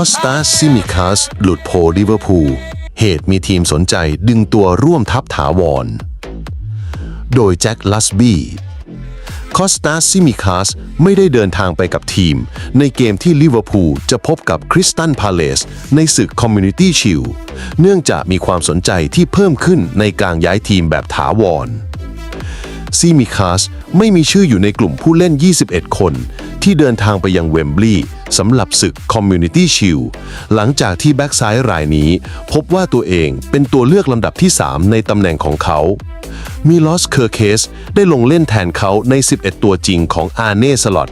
อสตาซิมิคัสหลุดโพลลิเวอร์พูล เหตุมีทีมสนใจดึงตัวร่วมทัพถาวร โดยแจ็คลัสบี้คอสตาซิมิคัสไม่ได้เดินทางไปกับทีม ในเกมที่ลิเวอร์พูลจะพบกับคริสตันพาเลสในศึกคอมมูนิตี้ชิลเนื่องจากมีความสนใจที่เพิ่มขึ้นในการย้ายทีมแบบถาวรซีมิคาสไม่มีชื่ออยู่ในกลุ่มผู้เล่น 21 คน ที่เดินทางไปยังเวมบลีย์ สำหรับศึก Community Shield หลังจากที่แบ็กซ้ายรายนี้ พบว่าตัวเองเป็นตัวเลือกลำดับที่ 3 ในตำแหน่งของเขา มิลอสเคอร์เคสได้ลงเล่นแทนเขาใน 11 ตัวจริงของอาร์เน่สลอต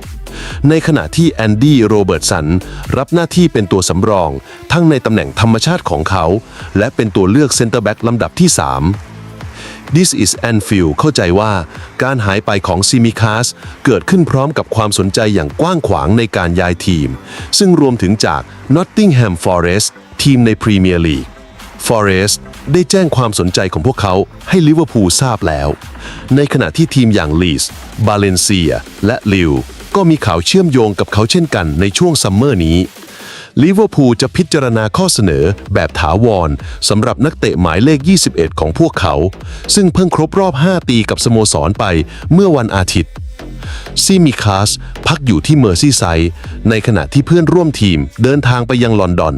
ในขณะที่แอนดี้โรเบิร์ตสันรับหน้าที่เป็นตัวสำรอง ทั้งในตำแหน่งธรรมชาติของเขา และเป็นตัวเลือกเซนเตอร์แบ็กลำดับที่ 3 This is Anfield เข้าใจว่าการหายไปของซิมิคาสเกิดขึ้นพร้อมกับความสนใจอย่างกว้างขวางในการย้ายทีม ซึ่งรวมถึงจาก Nottingham Forest ทีมในพรีเมียร์ลีก Forest ได้แจ้งความสนใจของพวกเขาให้ลิเวอร์พูลทราบแล้ว ในขณะที่ทีมอย่างลีสบาเลนเซีย และลิวก็มีข่าวเชื่อมโยงกับเขาเช่นกันในช่วงซัมเมอร์นี้ ลิเวอร์พูลจะพิจารณาข้อเสนอแบบถาวรสำหรับนักเตะหมายเลข 21 ของพวกเขา ซึ่งเพิ่งครบรอบ 5 ปีกับสโมสรไปเมื่อวันอาทิตย์ซีมิคาสพักอยู่ที่เมอร์ซีไซด์ในขณะที่เพื่อนร่วมทีมเดินทางไปยังลอนดอน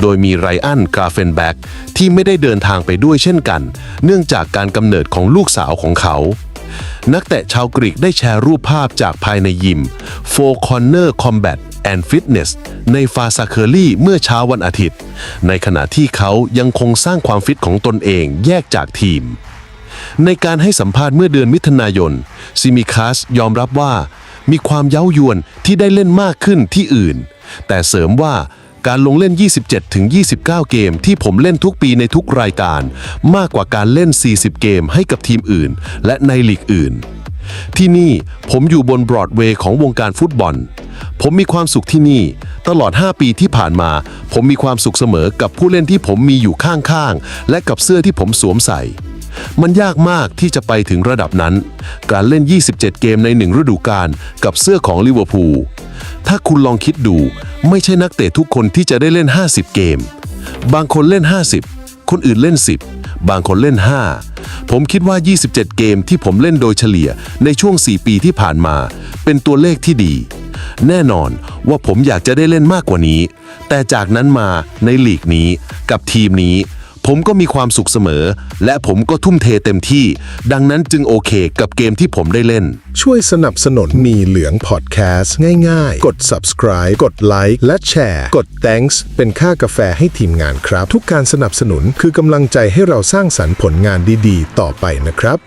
โดยมีไรอันกราเฟนแบ็กที่ไม่ได้เดินทางไปด้วยเช่นกัน เนื่องจากการกำเนิดของลูกสาวของเขา นักเตะชาวกรีกได้แชร์รูปภาพจากภายในยิม Four Corner Combat and Fitness ในฟาซาเคอรี่เมื่อเช้าวันอาทิตย์ ในขณะที่เขายังคงสร้างความฟิตของตนเองแยกจากทีม ในการให้สัมภาษณ์เมื่อเดือนมิถุนายนซิมิคัสยอมรับว่า มีความเย้ายวนที่ได้เล่นมากขึ้นที่อื่น แต่เสริมว่าการลงเล่น 27-29 เกมที่ผมเล่นทุกปีในทุกรายการ มากกว่าการเล่น 40 เกมให้กับทีมอื่น และในลีกอื่น ที่นี่ผมอยู่บนบรอดเวย์ของวงการฟุตบอล ผมมีความสุขที่นี่ ตลอด 5 ปีที่ผ่านมา ผมมีความสุขเสมอกับผู้เล่นที่ผมมีอยู่ข้างๆ และกับเสื้อที่ผมสวมใส่ มันยากมากที่จะไปถึงระดับนั้น การเล่น 27 เกมในหนึ่งฤดูกาลกับเสื้อของลิเวอร์พูล ถ้าคุณลองคิดดู ไม่ใช่นักเตะทุกคนที่จะได้เล่น 50 เกม บางคนเล่น 50 คนอื่นเล่น 10 บางคนเล่น 5 ผมคิดว่า 27 เกมที่ผมเล่นโดยเฉลี่ยในช่วง 4 ปีที่ผ่านมา เป็นตัวเลขที่ดี แน่นอนว่าผมอยากจะได้เล่นมากกว่านี้ แต่จากนั้นมาในลีกนี้กับทีมนี้ ผมก็มีความสุขเสมอ และผมก็ทุ่มเทเต็มที่ ดังนั้นจึงโอเคกับเกมที่ผมได้เล่น ช่วยสนับสนุนมีเหลืองพอดแคสต์ง่ายๆ กด subscribe กดไลค์และแชร์กด thanks เป็นค่ากาแฟให้ทีมงานครับ ทุกการสนับสนุนคือกำลังใจให้เราสร้างสรรค์ผลงานดีๆ ต่อไปนะครับ